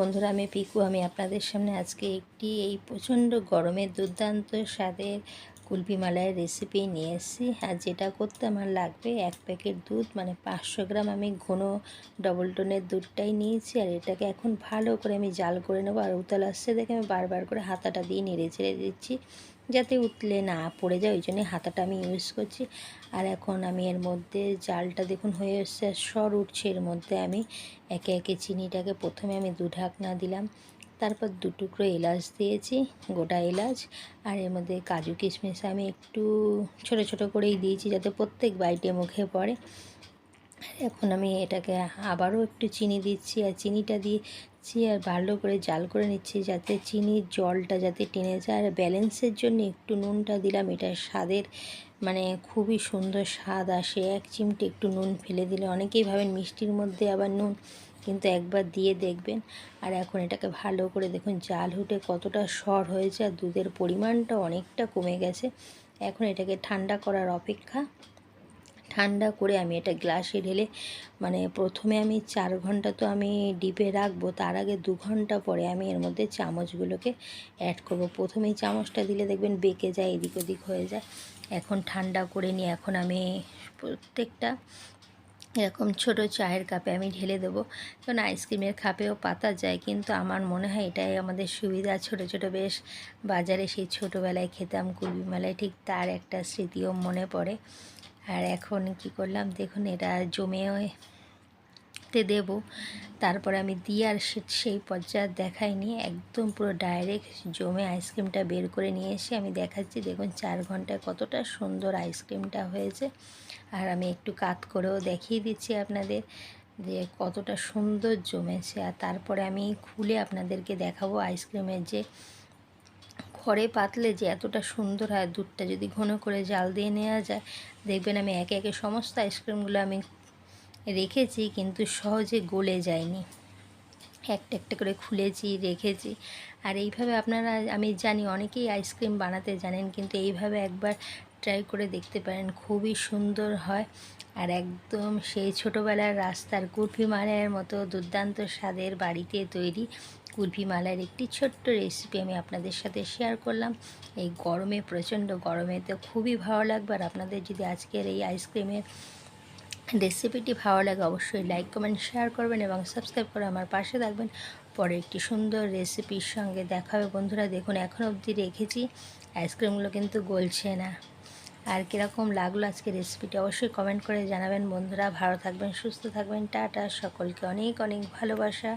বন্ধুরা, আমি পিকু। আমি আপনাদের সামনে আজকে একটি এই প্রচণ্ড গরমের দুর্দান্ত স্বাদের কুলপি মালাইয়ের রেসিপি নিয়ে এসেছি। আর যেটা করতে আমার লাগবে, এক প্যাকেট দুধ মানে পাঁচশো গ্রাম আমি ঘন ডবল টোনের দুধটাই নিয়েছি। আর এটাকে এখন ভালো করে আমি জাল করে নেব, আর উতাল আসছে দেখে আমি বারবার করে হাতাটা দিয়ে নেড়ে ছেড়ে দিচ্ছি। যাতে উতলে না পড়ে যায়, ওই জন্য হাতাটা আমি ইউজ করছি। আর এখন আমি এর মধ্যে জালটা দেখুন হয়ে এসছে সর উঠছে এর মধ্যে আমি। একে একে চিনিটাকে প্রথমে আমি দু ঢাকনা দিলাম, তারপর দু টুকরো এলাচ দিয়েছি, গোটা এলাচ। আর এর মধ্যে কাজু কিশমিশ আমি একটু ছোট ছোট করেই দিয়েছি, যাতে প্রত্যেক বাইটে মুখে পড়ে। এখন আমি এটাকে আবারও একটু চিনি দিচ্ছি আর চিনিটা দিয়েছি আর ভালো করে জাল করে নিচ্ছি যাতে চিনির জলটা যাতে টেনে যায় আর ব্যালেন্সের জন্য একটু নুনটা দিলাম। এটা স্বাদের মানে খুবই সুন্দর স্বাদ আসে। এক চিমটে একটু নুন ফেলে দিলে অনেকেই ভাবেন মিষ্টির মধ্যে আবার নুন, কিন্তু একবার দিয়ে দেখবেন। আর এখন এটাকে ভালো করে দেখুন জাল হুটে কতটা সর হয়েছে আর দুধের পরিমাণটা অনেকটা কমে গেছে। এখন এটাকে ঠান্ডা করার অপেক্ষা ঠান্ডা করে আমি এটা গ্লাসে ঢেলে মানে প্রথমে আমি চার ঘণ্টা তো আমি ডিপে রাখব, তার আগে দু ঘণ্টা পরে আমি এর মধ্যে চামচগুলোকে অ্যাড করব। প্রথমেই চামচটা দিলে দেখবেন বেঁকে যায়, এদিক ওদিক হয়ে যায়। এখন ঠান্ডা করে নিয়ে এখন আমি প্রত্যেকটা এরকম ছোট চায়ের কাপে আমি ঢেলে দেবো। কারণ আইসক্রিমের কাপেও পাতা যায়, কিন্তু আমার মনে হয় এটাই আমাদের সুবিধা। ছোট ছোট বেশ বাজারে সেই ছোটোবেলায় খেতাম কুলবি মেলায় ঠিক তার একটা স্মৃতিও মনে পড়ে। আর এখন কি করলাম? দেখুন, এটা জমেও তে দেব। তারপরে আমি দিয়ে আর সেই পর্যায়ে দেখাইনি। একদম পুরো ডাইরেক্ট জমে আইসক্রিমটা বের করে নিয়ে এসে আমি দেখাচ্ছি। দেখুন, চার ঘন্টায় কতটা সুন্দর আইসক্রিমটা হয়েছে। আর আমি একটু কাত করেও দেখিয়ে দিচ্ছি আপনাদের যে কতটা সুন্দর জমেছে। আর তারপরে আমি খুলে আপনাদেরকে দেখাবো আইসক্রিমের যে খড়ে পাতলে যে এতটা সুন্দর হয়, দুধটা যদি ঘন করে জাল দিয়ে নেওয়া যায়, দেখবেন আমি একে একে সমস্ত আইসক্রিমগুলো আমি রেখেছি, কিন্তু সহজে গলে যায়নি। একটা একটা করে খুলেছি, রেখেছি। আর এইভাবে আপনারা, আমি জানি অনেকেই আইসক্রিম বানাতে জানেন, কিন্তু এইভাবে একবার ট্রাই করে দেখতে পারেন, খুবই সুন্দর হয়। আর একদম সেই ছোটোবেলার রাস্তার কুলফি মালাইয়ের মতো দুর্দান্ত স্বাদের বাড়িতে তৈরি কুলফি মালাইয়ের একটি ছোট্ট রেসিপি আমি আপনাদের সাথে শেয়ার করলাম। এই গরমে, প্রচণ্ড গরমে তো খুবই ভালো লাগবে। আর আপনাদের যদি আজকের এই আইসক্রিমের রেসিপিটি ভালো লাগে, অবশ্যই লাইক কমেন্ট শেয়ার করবেন এবং সাবস্ক্রাইব করে আমার পাশে থাকবেন। পরে একটি সুন্দর রেসিপির সঙ্গে দেখা হবে। বন্ধুরা, দেখুন, এখন অবধি রেখেছি। আইসক্রিমগুলো কিন্তু গলছে না। আর কীরকম লাগল আজকে রেসিপিটি অবশ্যই কমেন্ট করে জানাবেন। বন্ধুরা, ভালো থাকবেন, সুস্থ থাকবেন। টাটা। সকলকে অনেক অনেক ভালোবাসা।